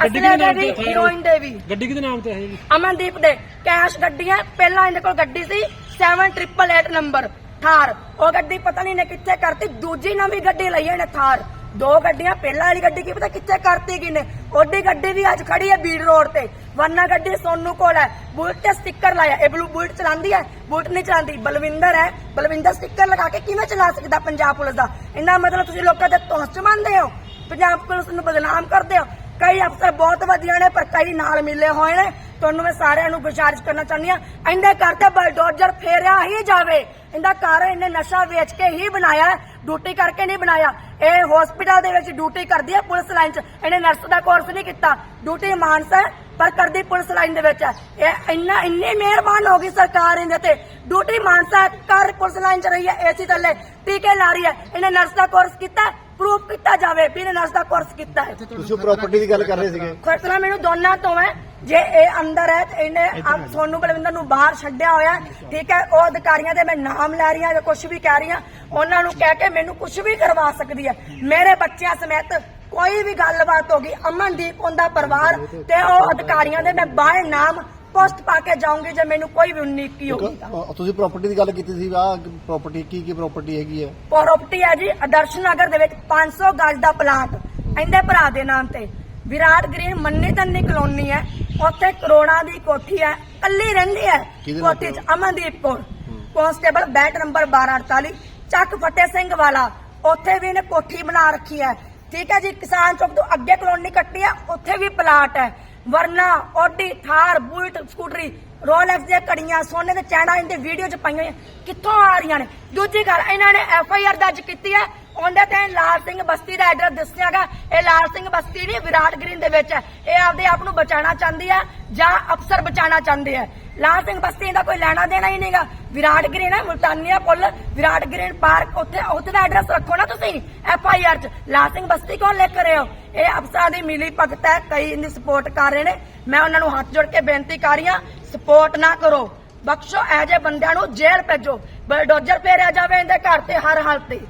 ਅਸਲੇ ਦੇ ਵੀ? ਹੀਰੋਇਨ ਦੇ ਵੀ। ਗੱਡੀ ਕਿਹਦੇ ਨਾਮ ਤੇ ਹੈ ਜੀ ਅਮਨਦੀਪ ਦੇ। ਕੈਸ਼ ਗੱਡੀ ਹੈ ਪਹਿਲਾਂ ਇਹਦੇ ਕੋਲ ਗੱਡੀ ਸੀ 7888 ਨੰਬਰ ਥਾਰ। ਉਹ ਗੱਡੀ ਪਤਾ ਨਹੀਂ ਨੇ ਕਿੱਥੇ ਕਰਤੀ ਦੂਜੀ ਨਵੀਂ ਗੱਡੀ ਲਈ ਇਹਨੇ ਥਾਰ। ਦੋ ਗੱਡੀਆਂ, ਪਹਿਲਾਂ ਵਾਲੀ ਗੱਡੀ ਕੀ ਪਤਾ ਕਿੱਥੇ ਕਰਤੀ ਕਿਨੇ ਉਹਦੀ ਗੱਡੀ ਵੀ ਅੱਜ ਖੜੀ ਹੈ ਬੀੜ ਰੋਡ ਤੇ। ਵਰਨਾ ਗੱਡੀ ਸੋਨੂ ਕੋਲ ਹੈ। ਬੁਲਟ ਤੇ ਸਟicker ਲਾਇਆ। ਇਹ ਬਲੂ ਬੁਲਟ ਚਲਾਉਂਦੀ ਹੈ? ਬੁਲਟ ਨਹੀਂ ਚਲਾਉਂਦੀ। ਬਲਵਿੰਦਰ ਹੈ। ਬਲਵਿੰਦਰ ਸਟicker ਲਗਾ ਕੇ ਕਿਵੇਂ ਚਲਾ ਸਕਦਾ ਪੰਜਾਬ ਪੁਲਿਸ ਦਾ? ਇੰਨਾ ਮਤਲਬ ਤੁਸੀਂ ਲੋਕਾਂ ਦੇ ਤੋਸ ਮੰਨਦੇ ਹੋ? ਪੰਜਾਬ ਪੁਲਿਸ ਨੂੰ ਬਦਨਾਮ ਕਰਦੇ ਹੋ? ਕਈ ਅਫਸਰ ਬਹੁਤ ਵਧੀਆ ਨੇ, ਪਰ ਕਈ ਨਾਲ ਮਿਲੇ ਹੋਏ ਨੇ। ਤੁਹਾਨੂੰ ਮੈਂ ਸਾਰਿਆਂ ਨੂੰ ਗੁਜ਼ਾਰਿਸ਼ ਕਰਨਾ ਚਾਹੁੰਦੀ ਆ ਇਹਦੇ ਘਰ ਤੇ ਬਲਡੋਜ਼ਰ ਫੇਰਿਆ ਹੀ ਜਾਵੇ। ਇਹਦਾ ਘਰ ਇਹਨੇ ਨਸ਼ਾ ਵੇਚ ਕੇ ਹੀ ਬਣਾਇਆ ਡਿਊਟੀ ਕਰਕੇ ਨਹੀਂ ਬਣਾਇਆ। ਇਹ ਹਸਪੀਟਲ ਦੇ ਵਿੱਚ ਡਿਊਟੀ ਕਰਦੀ ਹੈ ਪੁਲਿਸ ਲਾਈਨ 'ਚ। ਇਹਨੇ ਨਰਸ ਦਾ ਕੋਰਸ ਨਹੀਂ ਕੀਤਾ। ਡਿਊਟੀ ਮਾਨਸਾ ਪਰ ਕਰਦੀ ਪੁਲਿਸ ਲਾਈਨ ਦੇ ਵਿੱਚ ਇਹ ਇੰਨਾ ਇੰਨੀ ਮਿਹਰਬਾਨ ਹੋ ਗਈ ਸਰਕਾਰ ਇਹਦੇ ਤੇ। ਡਿਊਟੀ ਮਾਨਸਾ ਕਰ ਪੁਲਿਸ ਲਾਈਨ 'ਚ ਰਹੀ ਹੈ ਏਸੀ ਥੱਲੇ ਟੀਕੇ ਲਾ ਰਹੀ ਹੈ। ਇਹਨੇ ਨਰਸ ਦਾ ਕੋਰਸ ਕੀਤਾ ਪ੍ਰੂਫ ਕੀਤਾ ਜਾਵੇ ਵੀ ਇਹਨੇ ਨਰਸ ਦਾ ਕੋਰਸ ਕੀਤਾ ਹੈ। ਤੁਸੀਂ ਪ੍ਰਾਪਰਟੀ ਦੀ ਗੱਲ ਕਰ ਰਹੇ ਸੀਗੇ। ਖਰਚਣਾ ਮੈਨੂੰ ਦੋਨਾਂ ਤੋਂ ਹੈ। ਜੇ ਇਹ ਅੰਦਰ ਹੈ ਤੇ ਇਹਨੇ ਆਪ ਸੋਨੂੰ ਬਲਵਿੰਦਰ ਨੂੰ ਬਾਹਰ ਛੱਡਿਆ ਹੋਇਆ ਠੀਕ ਹੈ ਉਹ ਅਧਿਕਾਰੀਆਂ ਦੇ ਮੈਂ ਨਾਮ ਲੈ ਰਹੀ ਹਾਂ ਜਾਂ ਕੁਝ ਵੀ ਕਹਿ ਰਹੀ ਹਾਂ ਉਹਨਾਂ ਨੂੰ ਕਹਿ ਕੇ ਮੈਨੂੰ ਕੁਝ ਵੀ ਕਰਵਾ ਸਕਦੀ ਹੈ। ਮੇਰੇ ਬੱਚਿਆਂ ਸਮੇਤ ਕੋਈ ਵੀ ਗੱਲਬਾਤ ਹੋ ਗਈ ਅਮਨਦੀਪ ਉਹਦਾ ਪਰਿਵਾਰ ਤੇ ਉਹ ਅਧਿਕਾਰੀਆਂ ਦੇ ਮੈਂ ਬਾਹਰ ਨਾਮ ਪੋਸਟ ਪਾ ਕੇ ਜਾਊਂਗੀ ਜੇ ਮੈਨੂੰ ਕੋਈ ਵੀ ਉਨੀਕੀ ਹੋਗੀ ਤਾਂ ਅ, ਤੁਸੀਂ ਪ੍ਰਾਪਰਟੀ ਦੀ ਗੱਲ ਕੀਤੀ ਸੀ ਆ ਪ੍ਰਾਪਰਟੀ ਕੀ ਕੀ ਪ੍ਰਾਪਰਟੀ ਹੈਗੀ ਹੈ? ਪ੍ਰਾਪਰਟੀ ਹੈ ਜੀ ਆਦਰਸ਼ ਨਗਰ ਦੇ ਵਿੱਚ 500 ਗਜ ਦਾ ਪਲਾਟ ਇਹਦੇ ਭਰਾ ਦੇ ਨਾਮ ਤੇ। ਵਿਰਾਟ ਗ੍ਰੀਨ ਮੰਨੀ ਤੰਨੀ ਕਲੋਨੀ ਹੈ ਉੱਥੇ ਕਰੋੜਾਂ ਦੀ ਕੋਠੀ ਹੈ ਕੱਲੀ ਰਹਿੰਦੀ ਹੈ। ਕੋਠੀ ਚ Amandeep Kaur. Constable belt number 1248 Chak Fateh Singh ਵਾਲਾ। ਉੱਥੇ ਵੀ ਇਹਨੇ ਕੋਠੀ ਬਣਾ ਰੱਖੀ ਹੈ। ਠੀਕ ਹੈ ਜੀ ਕਿਸਾਨ ਚੌਕ ਤੋਂ ਅੱਗੇ ਕਲੋਨੀ ਕੱਟੀ ਹੈ ਉੱਥੇ ਵੀ ਪਲਾਟ ਹੈ। Verna Audi Thar bullet scooty Rolex ਦੀਆਂ ਕੜੀਆਂ ਸੋਨੇ ਦੇ ਚੈਨਾ ਇਹਦੇ ਵੀਡੀਓ 'ਚ ਪਾਈਆਂ ਹੋਈਆਂ। ਕਿੱਥੋਂ ਆ ਰਹੀਆਂ ਨੇ? ਦੂਜੀ ਗੱਲ ਇਹਨਾਂ ਨੇ ਐਫ ਆਈ ਆਰ ਦਰਜ ਕੀਤੀ ਹੈ। ਉਹਦੇ ਤੇ ਲਾਲ ਸਿੰਘ ਬਸਤੀ ਦਾ ਐਡਰੈਸ ਦੱਸਿਆਗਾ ਇਹ ਲਾਲ ਸਿੰਘ ਬਸਤੀ ਨਹੀਂ, ਵਿਰਾਟ ਗ੍ਰੀਨ ਦੇ ਵਿੱਚ ਹੈ। ਇਹ ਆਪਦੇ ਆਪ ਨੂੰ ਬਚਾਉਣਾ ਚਾਹੁੰਦੀ ਹੈ ਜਾਂ ਅਫਸਰ ਬਚਾਉਣਾ ਚਾਹੁੰਦੇ ਹੈ। ਲਾਲ ਸਿੰਘ ਬਸਤੀ ਦਾ ਕੋਈ ਲੈਣਾ ਦੇਣਾ ਹੀ ਨਹੀਂਗਾ। ਵਿਰਾਟ ਗ੍ਰੀਨ ਹੈ, ਮੁਲਤਾਨੀਆ ਪੁੱਲ, ਵਿਰਾਟ ਗ੍ਰੀਨ ਪਾਰਕ, ਉੱਥੇ ਉੱਥੇ ਦਾ ਐਡਰੈਸ ਰੱਖੋ ਨਾ ਤੁਸੀਂ ਐਫ ਆਈ ਆਰ ਚ। ਲਾਲ ਸਿੰਘ ਬਸਤੀ ਕੋਲ ਲਿਖ ਰਹੇ ਹੋ? ਇਹ ਅਫਸਰਾਂ ਦੀ ਮਿਲੀ ਭਗਤ ਹੈ, ਕਈ ਇਹਦੀ ਸਪੋਰਟ ਕਰ ਰਹੇ ਨੇ। ਮੈਂ ਉਹਨਾਂ ਨੂੰ ਹੱਥ ਜੋੜ ਕੇ ਬੇਨਤੀ ਕਰ ਰਹੀ ਹਾਂ ਸਪੋਰਟ ਨਾ ਕਰੋ। ਬਖਸ਼ੋ ਇਹ ਜਿਹੇ ਬੰਦਿਆਂ ਨੂੰ ਜੇਲ੍ਹ ਭੇਜੋ। ਬਲਡੋਜ਼ਰ ਫੇਰਿਆ ਜਾਵੇ ਇਹਦੇ ਘਰ ਤੇ ਹਰ ਹਾਲਤ ਤੇ।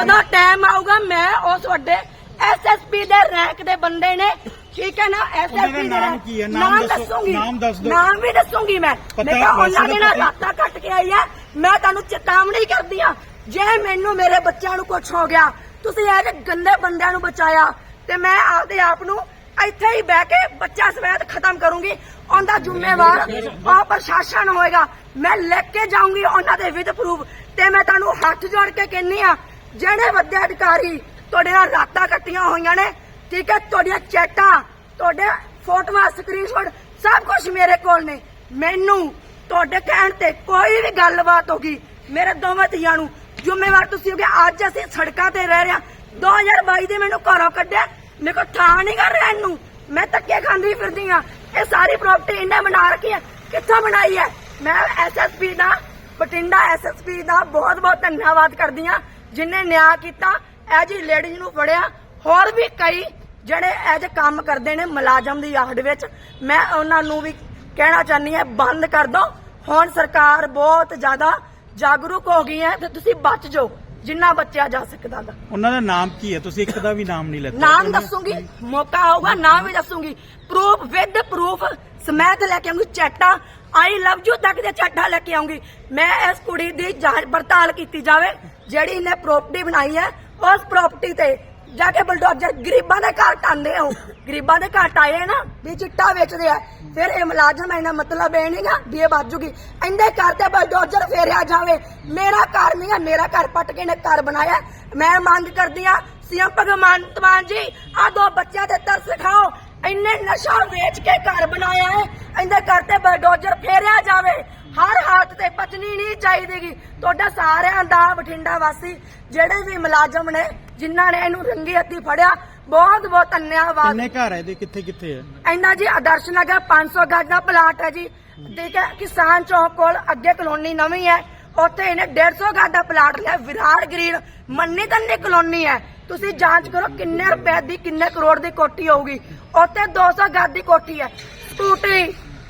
ਜਦੋਂ ਟਾਈਮ ਆਊਗਾ ਮੈਂ ਉਸ ਵੱਡੇ ਐਸਐਸਪੀ ਦੇ ਰੈਂਕ ਦੇ ਬੰਦੇ ਨੇ ਠੀਕ ਹੈ ਨਾ ਐਸਐਸਪੀ ਦੇ ਨਾਮ ਕੀ ਹੈ? ਨਾਮ ਦੱਸੋ- ਦੱਸੂਗੀ। ਨਾਮ ਦੱਸ ਦਿਓ। ਨਾਮ ਵੀ ਦੱਸੂਗੀ ਮੈਂ। ਮੈਂ ਕਿਹਾ ਉਹਨਾਂ ਦੇ ਨਾਲ ਰਾਤਾਂ ਕੱਟ ਕੇ ਆਈ ਹੈ ਮੈਂ ਤੁਹਾਨੂੰ ਚੇਤਾਵਨੀ ਕਰਦੀ ਆ ਜੇ ਮੈਨੂੰ ਮੇਰੇ ਬੱਚਿਆਂ ਨੂੰ ਕੁਝ ਹੋ ਗਿਆ ਤੁਸੀਂ ਇਹ ਗੰਦੇ ਬੰਦਿਆਂ ਨੂੰ ਬਚਾਇਆ ਤੇ ਮੈਂ ਆਪਦੇ ਆਪ ਨੂੰ ਇੱਥੇ ਹੀ ਬਹਿ ਕੇ ਬੱਚਾ ਸਵੈਤ ਖਤਮ ਕਰੂੰਗੀ। ਉਹਦਾ ਜ਼ਿੰਮੇਵਾਰ ਉਹ ਪ੍ਰਸ਼ਾਸਨ ਹੋਏਗਾ। ਮੈਂ ਲੈ ਕੇ ਜਾਊਂਗੀ ਉਹਨਾਂ ਦੇ ਵਿਦ ਪ੍ਰੂਫ ਤੇ ਮੈਂ ਤੁਹਾਨੂੰ ਹੱਥ ਜੋੜ ਕੇ ਕਹਿੰਨੀ ਆ ਜਿਹੜੇ ਵੱਡੇ ਅਧਿਕਾਰੀ ਤੁਹਾਡੇ ਨਾਲ ਰਾਤਾਂ ਕੱਟੀਆਂ ਹੋਈਆਂ ਨੇ, ਠੀਕ ਹੈ, ਤੁਹਾਡੀਆਂ ਚੈਟਾਂ, ਤੁਹਾਡੇ ਫੋਟੋਆਂ ਸਕਰੀਨਸ਼ਾਟ ਸਭ ਕੁਝ ਮੇਰੇ ਕੋਲ ਨੇ। ਮੈਨੂੰ ਤੁਹਾਡੇ ਕਹਿਣ ਤੇ ਕੋਈ ਵੀ ਗੱਲਬਾਤ ਹੋਗੀ ਮੇਰੇ ਦੋਵੇਂ ਧੀਆਂ ਨੂੰ, ਜ਼ਿੰਮੇਵਾਰ ਤੁਸੀਂ ਹੋਗੇ ਅੱਜ ਅਸੀਂ ਸੜਕਾਂ ਤੇ ਰਹਿ ਰਹੇ। ਹਾਂ 2022 ਦੇ ਮੈਨੂੰ ਘਰੋਂ ਕੱਢਿਆ, ਮੇਰੇ ਕੋਲ ਥਾਂ ਨਹੀਂ ਕਰ ਰਿਹਾ ਇਹਨੂੰ। ਮੈਂ ਧੱਕੇ ਖਾਂਦੀ ਫਿਰਦੀ ਆ ਇਹ ਸਾਰੀ ਪ੍ਰਾਪਰਟੀ ਇਹਨੇ ਬਣਾ ਰੱਖੀ ਹੈ। ਕਿੱਥੋਂ ਬਣਾਈ ਹੈ? ਮੈਂ ਐਸਐਸਪੀ ਦਾ, ਬਠਿੰਡਾ ਐਸਐਸਪੀ ਦਾ ਬਹੁਤ ਬਹੁਤ ਧੰਨਵਾਦ ਕਰਦੀ ਆ ਜਿਨੇ ਨਿਆਂ ਕੀਤਾ ਇਹ ਜੀ ਲੇਡੀਜ਼ ਨੂੰ ਫੜਿਆ। ਹੋਰ ਵੀ ਕਈ ਜਿਹੜੇ ਇਹ ਕੰਮ ਕਰਦੇ ਨੇ ਮੁਲਾਜ਼ਮ ਦੀ ਆੜ ਵਿੱਚ ਮੈਂ ਉਹਨਾਂ ਨੂੰ ਵੀ ਕਹਿਣਾ ਚਾਹੁੰਦੀ ਹਾਂ ਬੰਦ ਕਰ ਦੋ। ਹੁਣ ਸਰਕਾਰ ਬਹੁਤ ਜ਼ਿਆਦਾ ਜਾਗਰੂਕ ਹੋ ਗਈ ਹੈ ਤੇ ਤੁਸੀਂ ਬਚ ਜਾਓ ਜਿੰਨਾ ਬਚਿਆ ਜਾ ਸਕਦਾ ਗਾ। ਉਹਨਾਂ ਦਾ ਨਾਮ ਕੀ ਹੈ? ਤੁਸੀਂ ਇੱਕ ਦਾ ਵੀ ਨਾਮ ਨਹੀਂ ਲੈਤਾ। ਨਾਮ ਦੱਸੂਗੀ ਮੌਕਾ ਆਊਗਾ ਨਾਮ ਵੀ ਦੱਸੂਗੀ। ਪ੍ਰੂਫ ਵਿਦ ਪ੍ਰੂਫ ਸਮੈਤ ਲੈ ਕੇ ਆਉਂਗੀ ਚੈਟਾ ਆਈ ਲਵ ਯੂ ਤੱਕ ਦੇ ਚੈਟਾ ਲੈ ਕੇ ਆਉਂਗੀ। ਮੈਂ ਇਸ ਕੁੜੀ ਦੀ ਜਾਂਚ ਪੜਤਾਲ ਕੀਤੀ ਜਾਵੇ ਜਿਹੜੀ ਇਹਨੇ ਪ੍ਰਾਪਰਟੀ ਬਣਾਈ ਹੈ, ਉਸ ਪ੍ਰਾਪਰਟੀ ਤੇ ਜਾ ਕੇ ਬਲਡੋਜ਼ਰ ਗਰੀਬਾਂ ਦੇ ਘਰ ਟਾਂਦੇ ਹੋ ਗਰੀਬਾਂ ਦੇ ਘਰ ਟਾਏ ਨਾ, ਵੀ ਚਿੱਟਾ ਵੇਚਦੇ ਆ। ਫਿਰ ਇਹ ਮੁਲਾਜ਼ਮ ਇਹਨਾਂ ਮਤਲਬ ਇਹ ਨਹੀਂਗਾ ਵੀ ਇਹ ਬਾਜੂਗੀ ਇਹਦੇ ਘਰ ਤੇ ਬਲਡੋਜ਼ਰ ਫੇਰਿਆ ਜਾਵੇ। ਮੇਰਾ ਘਰ ਨਹੀਂ ਹੈ ਮੇਰਾ ਘਰ ਪੱਟ ਕੇ ਨੇ ਘਰ ਬਣਾਇਆ। ਮੈਂ ਮੰਗ ਕਰਦੀ ਆ, ਸੀਐਮ ਭਗਵੰਤ ਮਾਨ ਜੀ, ਆ ਦੋ ਬੱਚਿਆਂ ਦੇ ਤਰਸ ਖਾਓ ਇੰਨੇ ਨਸ਼ਾ ਵੇਚ ਕੇ ਘਰ ਬਣਾਇਆ ਹੈ। ਇਹਦੇ ਘਰ ਤੇ ਬਲਡੋਜ਼ਰ ਫੇਰਿਆ ਜਾਵੇ। ਹਰ ਹਾਲਤ ਤੇ ਬਚਣੀ ਨਹੀਂ ਚਾਹੀਦੀਗੀ। ਤੁਹਾਡਾ ਸਾਰਿਆਂ ਦਾ ਬਠਿੰਡਾ ਵਾਸੀ ਜਿਹੜੇ ਵੀ ਮੁਲਾਜ਼ਮ ਨੇ ਜਿਨ੍ਹਾਂ ਨੇ ਇਹਨੂੰ ਰੰਗੀ ਹੱਥੀ ਫੜਿਆ ਬਹੁਤ ਬਹੁਤ ਧੰਨਵਾਦ। ਕਿੰਨੇ ਘਰ ਹੈ ਇਹਦੇ? ਕਿੱਥੇ ਕਿੱਥੇ ਹੈ ਇੰਨਾ ਜੀ ਆਦਰਸ਼ ਨਗਰ 500 ਗਜ ਦਾ ਪਲਾਟ ਹੈ ਜੀ। ਠੀਕ ਹੈ ਕਿਸਾਨ ਚੌਕ ਕੋਲ ਅੱਗੇ ਕਲੋਨੀ ਨਵੀਂ ਹੈ। ਉੱਥੇ ਇਹਨੇ 150 ਗਜ ਦਾ ਪਲਾਟ ਲਿਆ। ਵਿਰਾਟ ਗ੍ਰੀਨ ਮੰਨੀ ਤੰਨੀ ਕਲੋਨੀ ਹੈ। ਤੁਸੀਂ ਜਾਂਚ ਕਰੋ ਕਿੰਨੇ ਰੁਪਏ ਦੀ ਕਿੰਨੇ ਕਰੋੜ ਦੀ ਕੋਠੀ ਹੋਊਗੀ। ਉੱਥੇ 200 ਗਜ ਦੀ ਕੋਠੀ ਹੈ। ਸਕੂਟਰੀ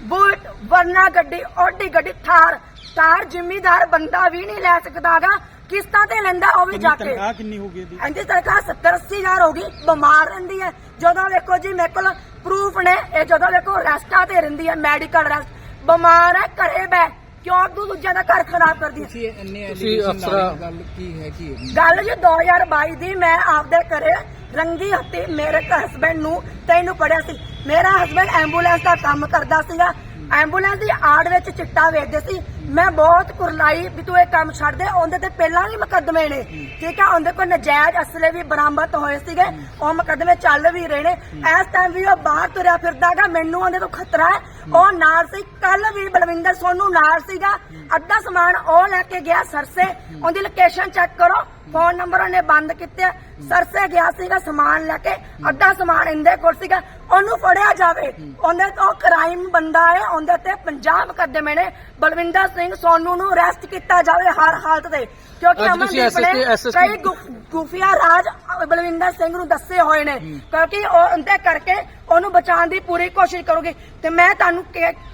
ਬੁਲਟ ਵਰਨਾ ਗੱਡੀ ਓਡੀ ਗੱਡੀ ਥਾਰ। ਥਾਰ ਜ਼ਿਮੀਦਾਰ ਬੰਦਾ ਵੀ ਨਹੀਂ ਲੈ ਸਕਦਾਗਾ। ਕਿਸ਼ਤਾਂ ਤੇ ਲੈਂਦਾ ਉਹ ਵੀ ਜਾ ਕੇ। ਤਨਖਾਹ ਕਿੰਨੀ ਹੋ ਗਈ ਇਹਦੀ? ਇਹਦੀ ਤਨਖਾਹ 70 80 ਹਜ਼ਾਰ ਹੋ ਗਈ। ਬਿਮਾਰ ਰਹਿੰਦੀ ਹੈ। ਜਦੋਂ ਵੇਖੋ ਜੀ ਮੇਰੇ ਕੋਲ ਪ੍ਰੂਫ ਨੇ। ਇਹ ਜਦੋਂ ਵੇਖੋ ਰੈਸਟਾਂ ਤੇ ਰਹਿੰਦੀ ਹੈ ਮੈਡੀਕਲ ਰੈਸਟ ਬਿਮਾਰ ਹੈ ਘਰੇ ਬੈ ਕਿਉਂ ਤੂੰ ਦੂਜਿਆਂ ਦਾ ਘਰ ਖਰਾਬ ਕਰਦੀ ਹੈ? ਤੁਸੀਂ ਅਫਸਰਾਂ ਗੱਲ ਜੀ 2022 ਦੀ ਮੈਂ ਆਪਦੇ ਘਰੇ ਰੰਗੀ ਹੱਤੀ ਮੇਰੇ ਹਸਬੰਡ ਨੂੰ ਤੈਨੂੰ ਪੜਿਆ ਸੀ। ਮੇਰਾ ਹਸਬੰਡ ਐਂਬੂਲੈਂਸ ਦਾ ਕੰਮ ਕਰਦਾ ਸੀਗਾ। ਐਂਬੂਲੈਂਸ ਦੀ ਆੜ ਵਿੱਚ ਚਿੱਟਾ ਵੇਚਦੇ ਸੀ। ਮੈਂ ਬਹੁਤ ਕੁਰਲਾਈ ਵੀ ਤੂੰ ਇਹ ਕੰਮ ਛੱਡ ਦੇ, ਉਹਦੇ ਤੇ ਪਹਿਲਾਂ ਵੀ ਮੁਕੱਦਮੇ ਨੇ। ਠੀਕ ਹੈ ਉਹਦੇ ਕੋਲ ਨਜਾਇਜ਼ ਅਸਲੇ ਵੀ ਬਰਾਮਦ ਹੋਏ ਸੀਗੇ। ਉਹ ਮੁਕੱਦਮੇ ਚੱਲ ਵੀ ਰਹੇ ਨੇ। ਇਸ ਟਾਈਮ ਵੀ ਉਹ ਬਾਹਰ ਤੁਰਿਆ ਫਿਰਦਾਗਾ ਮੈਨੂੰ ਉਹਦੇ ਤੋਂ ਖਤਰਾ ਹੈ। ਉਹ ਨਾਲ ਸੀ ਕੱਲ ਵੀ ਬਲਵਿੰਦਰ ਸੋਨੂ ਨਾਲ ਸੀਗਾ। ਅੱਧਾ ਸਮਾਨ ਉਹ ਲੈ ਕੇ ਗਿਆ ਸਰਸੇ। ਉਹਦੀ ਲੋਕੇਸ਼ਨ ਚੈੱਕ ਕਰੋ। ਫੋਨ ਨੰਬਰ ਉਹਨੇ ਬੰਦ ਕੀਤੇ। ਸਰਸੇ ਗਿਆ ਸੀਗਾ ਸਮਾਨ ਲੈ ਕੇ। ਅੱਧਾ ਸਮਾਨ ਇਹਦੇ ਕੋਲ ਸੀਗਾ। ਉਹਨੂੰ ਫੜਿਆ ਜਾਵੇ। ਉਹਦੇ ਤੋਂ ਕ੍ਰਾਈਮ ਬੰਦਾ ਹੈ ਉਹਦੇ ਤੇ 50 ਮੁਕੱਦਮੇ ਨੇ ਬਲਵਿੰਦਰ ਸਿੰਘ ਸੋਨੂ ਨੂੰ ਅਰੈਸਟ ਕੀਤਾ ਜਾਵੇ ਹਰ ਹਾਲਤ ਤੇ। ਕਿਉਂਕਿ ਅਮਨਦੀਪ ਨੇ ਕਈ ਗੁਫੀਆ ਰਾਜ ਬਲਵਿੰਦਰ ਸਿੰਘ ਨੂੰ ਦੱਸੇ ਹੋਏ ਨੇ। ਕਿਉਂਕਿ ਉਹ ਉਹਦੇ ਕਰਕੇ ਉਹਨੂੰ ਬਚਾਉਣ ਦੀ ਪੂਰੀ ਕੋਸ਼ਿਸ਼ ਕਰੂਗੀ। ਤੇ ਮੈਂ ਤੁਹਾਨੂੰ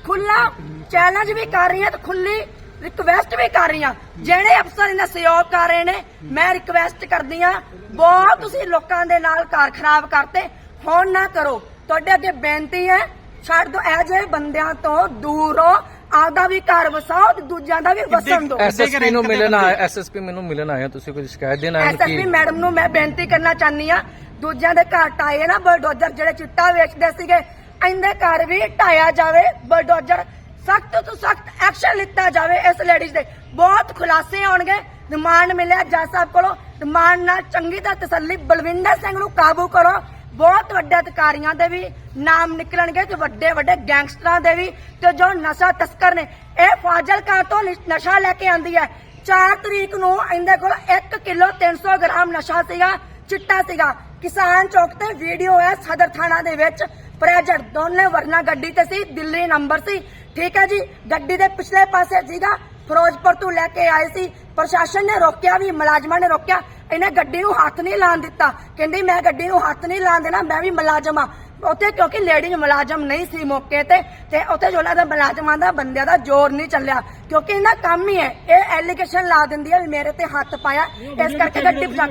ਖੁੱਲਾ ਚੈਲੰਜ ਵੀ ਕਰ ਰਹੀ ਹਾਂ ਤੇ ਖੁੱਲੀ ਰਿਕਵੈਸਟ ਵੀ ਕਰ ਰਹੀ ਹਾਂ। ਜਿਹੜੇ ਅਫਸਰ ਇਹਨਾਂ ਸਹਿਯੋਗ ਕਰ ਰਹੇ ਨੇ, ਮੈਂ ਰਿਕਵੈਸਟ ਕਰਦੀ ਹਾਂ, ਬਹੁਤ ਤੁਸੀਂ ਲੋਕਾਂ ਦੇ ਨਾਲ ਘਰ ਖਰਾਬ ਕਰਤੇ, ਹੁਣ ਨਾ ਕਰੋ। ਤੁਹਾਡੇ ਅੱਗੇ ਬੇਨਤੀ ਹੈ, ਛੱਡ ਦੋ ਇਹ ਜਿਹੇ ਬੰਦਿਆਂ ਤੋਂ ਦੂਰ ਰਹੋ। ਆਪਦਾ ਵੀ ਘਰ ਵਸਾਓ ਤੇ ਦੂਜਿਆਂ ਦਾ ਵੀ ਵਸਣ ਦਿਓ। ਐਸਐਸਪੀ ਨੂੰ ਮਿਲਣ ਆਇਆ ਐਸਐਸਪੀ ਮੈਨੂੰ ਮਿਲਣ ਆਇਆ ਤੁਸੀਂ ਕੋਈ ਸ਼ਿਕਾਇਤ ਦੇਣ ਆਏ ਹੋ ਐਸਐਸਪੀ ਮੈਡਮ ਨੂੰ ਮੈਂ ਬੇਨਤੀ ਕਰਨਾ ਚਾਹਨੀ ਆ ਦੂਜਿਆਂ ਦੇ ਘਰ ਟਾਏ ਨਾ ਬਲਡੋਜ਼ਰ ਜਿਹੜੇ ਚਿੱਟਾ ਵੇਚਦੇ ਸੀਗੇ ਇਹਦੇ ਘਰ ਵੀ ਢਾਇਆ ਜਾਵੇ ਬਲਡੋਜ਼ਰ ਸਖਤ ਤੋਂ ਸਖਤ ਐਕਸ਼ਨ ਲਿੱਤਾ ਜਾਵੇ ਇਸ ਲੇਡੀਜ਼ ਦੇ। ਬਹੁਤ ਖੁਲਾਸੇ ਆਉਣਗੇ ਰਿਮਾਂਡ ਮਿਲਿਆ ਜੱਜ ਸਾਹਿਬ ਕੋਲੋਂ ਰਿਮਾਂਡ ਨਾਲ ਚੰਗੀ ਤਰ੍ਹਾਂ ਤਸੱਲੀ ਬਲਵਿੰਦਰ ਸਿੰਘ ਨੂੰ ਕਾਬੂ ਕਰੋ। ਬਹੁਤ ਵੱਡੇ ਅਧਿਕਾਰੀਆਂ ਦੇ ਵੀ ਨਾਮ ਨਿਕਲਣਗੇ ਤੇ ਵੱਡੇ ਵੱਡੇ ਗੈਂਗਸਟਰਾਂ ਦੇ ਵੀ ਤੇ ਜੋ ਨਸ਼ਾ ਤਸਕਰ ਨੇ, ਇਹ ਫਾਜ਼ਿਲਕਾ ਤੋਂ ਨਸ਼ਾ ਲੈ ਕੇ ਆਂਦੀ ਹੈ। 4 ਤਰੀਕ ਨੂੰ ਇਹਦੇ ਕੋਲ 1 ਕਿਲੋ 300 ਗ੍ਰਾਮ ਨਸ਼ਾ ਸੀਗਾ, ਚਿੱਟਾ ਸੀਗਾ। ਕਿਸਾਨ ਚੌਕ ਤੇ ਵੀਡੀਓ ਹੈ ਸਦਰ ਥਾਣਾ ਦੇ ਵਿੱਚ। ਪ੍ਰੈਜਰ ਦੋਨੇ ਵਰਨਾ ਗੱਡੀ ਤੇ ਸੀ, ਦਿੱਲੀ ਨੰਬਰ ਸੀ। ਠੀਕ ਹੈ ਜੀ, ਗੱਡੀ ਦੇ ਪਿਛਲੇ ਪਾਸੇ ਸੀਗਾ। ਫਿਰੋਜ਼ਪੁਰ ਤੋਂ ਲੈ ਕੇ ਆਏ ਸੀ। ਪ੍ਰਸ਼ਾਸਨ ਨੇ ਰੋਕਿਆ ਵੀ, ਮੁਲਾਜ਼ਮਾਂ ਨੇ ਰੋਕਿਆ। ਇਹਨੇ ਗੱਡੀ ਨੂੰ ਹੱਥ ਨਹੀਂ ਲਾਣ ਦਿੱਤਾ। ਕਹਿੰਦੀ ਮੈਂ ਗੱਡੀ ਨੂੰ ਹੱਥ ਨਹੀਂ ਲਾਣ ਦੇਣਾ ਮੈਂ ਵੀ ਮੁਲਾਜ਼ਮ ਆ ਉੱਥੇ ਕਿਉਂਕਿ ਲੇਡੀ ਮੁਲਾਜ਼ਮ ਨਹੀਂ ਸੀ ਮੌਕੇ ਤੇ ਤੇ ਉੱਥੇ ਜੋ ਉਹਨਾਂ ਦਾ ਮੁਲਾਜ਼ਮਾਂ ਦਾ ਬੰਦਿਆਂ ਦਾ ਜ਼ੋਰ ਨਹੀਂ ਚੱਲਿਆ। ਕਿਉਂਕਿ ਇਹਨਾਂ ਕੰਮ ਹੀ ਹੈ। ਇਹ ਐਲੀਗੇਸ਼ਨ ਲਾ ਦਿੰਦੀ ਹੈ ਵੀ ਮੇਰੇ ਤੇ ਹੱਥ ਪਾਇਆ। ਇਸ ਕਰਕੇ ਗੱਡੀ ਪਛਾ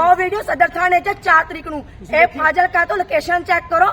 ਉਹ ਵੀਡੀਓ ਸਦਰ ਥਾਣੇ 'ਚ 4 ਤਰੀਕ ਨੂੰ। ਇਹ ਫਾਜ਼ਿਲਕਾ ਤੋਂ ਲੋਕੇਸ਼ਨ ਚੈੱਕ ਕਰੋ।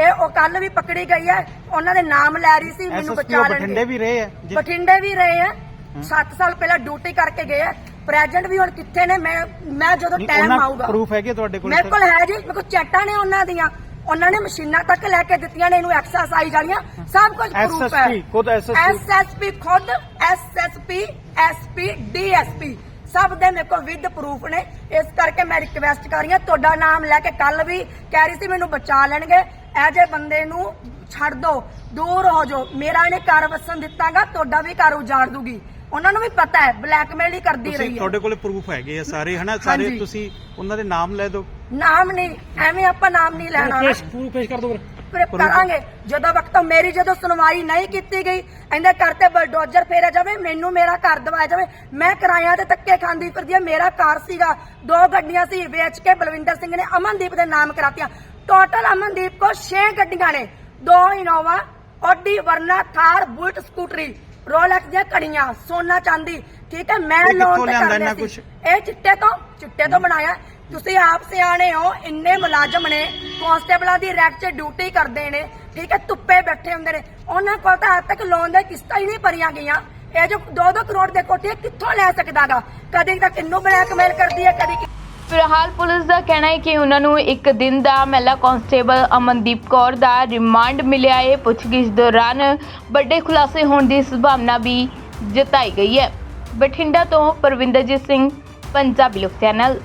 ਇਹ ਉਹ ਕੱਲ ਵੀ ਪਕੜੀ ਗਈ ਹੈ। ਉਹਨਾਂ ਦੇ ਨਾਮ ਲੈ ਰਹੀ ਸੀ ਮੈਨੂੰ ਬਚਾ ਲੈਣਗੇ ਬਠਿੰਡੇ ਵੀ ਰਹੇ ਆ ਜਿ- ਬਠਿੰਡੇ ਵੀ ਰਹੇ ਆ। 7 ਸਾਲ ਪਹਿਲਾਂ ਡਿਊਟੀ ਕਰਕੇ ਗਏ ਆ। ਪ੍ਰੈਜ਼ੈਂਟ ਵੀ ਹੁਣ ਕਿੱਥੇ ਨੇ ਮੈਂ ਮੈਂ ਜਦੋਂ ਨਹੀਂ, ਟਾਈਮ ਆਊਗਾ। ਪ੍ਰੂਫ ਹੈਗੇ ਤੁਹਾਡੇ ਕੋਲ ਮੇਰੇ ਕੋਲ ਹੈ ਜੀ ਮੇਰੇ ਕੋਲ ਚੈਟਾਂ ਨੇ ਉਹਨਾਂ ਦੀਆਂ। ਉਹਨਾਂ ਨੇ ਮਸ਼ੀਨਾਂ ਤੱਕ ਲੈ ਕੇ ਦਿੱਤੀਆਂ ਨੇ ਇਹਨੂੰ ਐਕਸਰਸਾਈਜ਼ ਵਾਲੀਆਂ। ਸਭ ਕੁਝ ਪ੍ਰੂਫ ਹੈ। SSP, ਖੁਦ SSP ਐਸਐਸਪੀ ਖੁਦ ਐਸਐਸਪੀ ਐਸਪੀ ਡੀਐਸਪੀ ਸਭ ਦੇ ਮੇਰੇ ਕੋਲ ਵਿਦ ਪ੍ਰੂਫ ਨੇ। ਇਸ ਕਰਕੇ ਮੈਂ ਰਿਕਵੈਸਟ ਕਰ ਰਹੀ ਹਾਂ ਤੁਹਾਡਾ ਨਾਮ ਲੈ ਕੇ ਕੱਲ ਵੀ ਕਹਿ ਰਹੀ ਸੀ ਮੈਨੂੰ ਬਚਾ ਲੈਣਗੇ। ਇਹ ਜੇ ਬੰਦੇ ਨੂੰ ਛੱਡ ਦੋ ਦੂਰ ਹੋ ਜਾਓ। ਮੇਰਾ ਇਹਨੇ ਘਰ ਵਸਣ ਦਿੱਤਾਗਾ ਤੁਹਾਡਾ ਵੀ ਘਰ ਉਜਾੜ ਦੂਗੀ। ਉਹਨਾਂ ਨੂੰ ਵੀ ਪਤਾ ਹੈ ਬਲੈਕਮੇਲ ਹੀ ਕਰਦੀ ਤੁਸੀਂ ਰਹੀ ਹੈ। ਤੁਹਾਡੇ ਕੋਲੇ ਪ੍ਰੂਫ ਹੈਗੇ ਆ ਸਾਰੇ ਹਨਾ? ਸਾਰੇ ਹਾਂਜੀ। ਤੁਸੀਂ ਉਹਨਾਂ ਦੇ ਨਾਮ ਲੈ ਦਿਓ ਨਾਮ ਨਹੀਂ ਐਵੇਂ ਆਪਾਂ ਨਾਮ ਨਹੀਂ ਲੈਣਾ। ਪੇਸ਼ ਪੂਰਾ ਪੇਸ਼ ਕਰ ਦੋ ਫਿਰ। ਫਿਰ ਕਰਾਂਗੇ। ਜਦੋਂ ਵਕਤ ਮੇਰੀ ਜਦੋਂ ਸੁਣਵਾਈ ਨਹੀਂ ਕੀਤੀ ਗਈ ਇਹਦੇ ਘਰ ਤੇ ਬਲਡੋਜ਼ਰ ਫੇਰਿਆ ਜਾਵੇ ਮੈਨੂੰ ਮੇਰਾ ਘਰ ਦਵਾਇਆ ਜਾਵੇ ਮੈਂ ਕਿਰਾਇਆ ਤੇ ਧੱਕੇ ਖਾਂਦੀ ਫਿਰਦੀ ਆ ਮੇਰਾ ਘਰ ਸੀਗਾ ਦੋ ਗੱਡੀਆਂ ਸੀ ਵੇਚ ਕੇ ਬਲਵਿੰਦਰ ਸਿੰਘ ਨੇ ਅਮਨਦੀਪ ਦੇ ਨਾਮ ਕਰਾਤੀਆਂ। ਟੋਟਲ ਅਮਨਦੀਪ ਕੋ 6 ਗੱਡੀਆਂ ਨੇ। ਦੋ Innova Audi Verna Thar bullet scooty Rolex ਦੀਆਂ ਕੜੀਆਂ ਸੋਨਾ ਚਾਂਦੀ। ਠੀਕ ਹੈ ਮੈਂ ਲੋਨ ਤੇ ਲਿਆਂਦਾ ਕਰ ਇੰਨਾ ਲਿਆ ਸੀ? ਇਹ ਚਿੱਟੇ ਤੋਂ ਚਿੱਟੇ ਤੋਂ ਬਣਾਇਆ। ਤੁਸੀਂ ਆਪ ਸਿਆਣੇ ਹੋ ਇੰਨੇ ਮੁਲਾਜ਼ਮ ਨੇ। ਕਾਂਸਟੇਬਲਾਂ ਦੀ ਰੈਕ 'ਚ ਡਿਊਟੀ ਕਰਦੇ ਨੇ। ਠੀਕ ਹੈ ਧੁੱਪੇ ਬੈਠੇ ਹੁੰਦੇ ਨੇ। ਉਹਨਾਂ ਕੋਲ ਤਾਂ ਅੱਜ ਤੱਕ ਲੋਨ ਦੇ ਕਿਸ਼ਤਾਂ ਹੀ ਨਹੀਂ ਭਰੀਆਂ ਗਈਆਂ। ਇਹ ਜੋ 2-2 ਕਰੋੜ ਦੇ ਕੋਠੇ ਕਿੱਥੋਂ ਲੈ ਸਕਦਾਗਾ? ਕਦੇ ਤਾਂ ਕਿੰਨੂੰ ਬਲੈਕਮੇਲ ਕਰਦੀ ਹੈ ਕਦੀ ਫਿਲਹਾਲ ਪੁਲਿਸ ਦਾ ਕਹਿਣਾ ਹੈ ਕਿ ਉਹਨਾਂ ਨੂੰ ਇੱਕ ਦਿਨ ਦਾ ਮਹਿਲਾ ਕਾਂਸਟੇਬਲ ਅਮਨਦੀਪ ਕੌਰ ਦਾ ਰਿਮਾਂਡ ਮਿਲਿਆ ਹੈ। ਪੁੱਛਗਿੱਛ ਦੌਰਾਨ ਵੱਡੇ ਖੁਲਾਸੇ ਹੋਣ ਦੀ ਸੰਭਾਵਨਾ ਵੀ ਜਤਾਈ ਗਈ ਹੈ। ਬਠਿੰਡਾ ਤੋਂ ਪਰਵਿੰਦਰਜੀਤ ਸਿੰਘ, ਪੰਜਾਬੀ ਲੋਕ ਚੈਨਲ।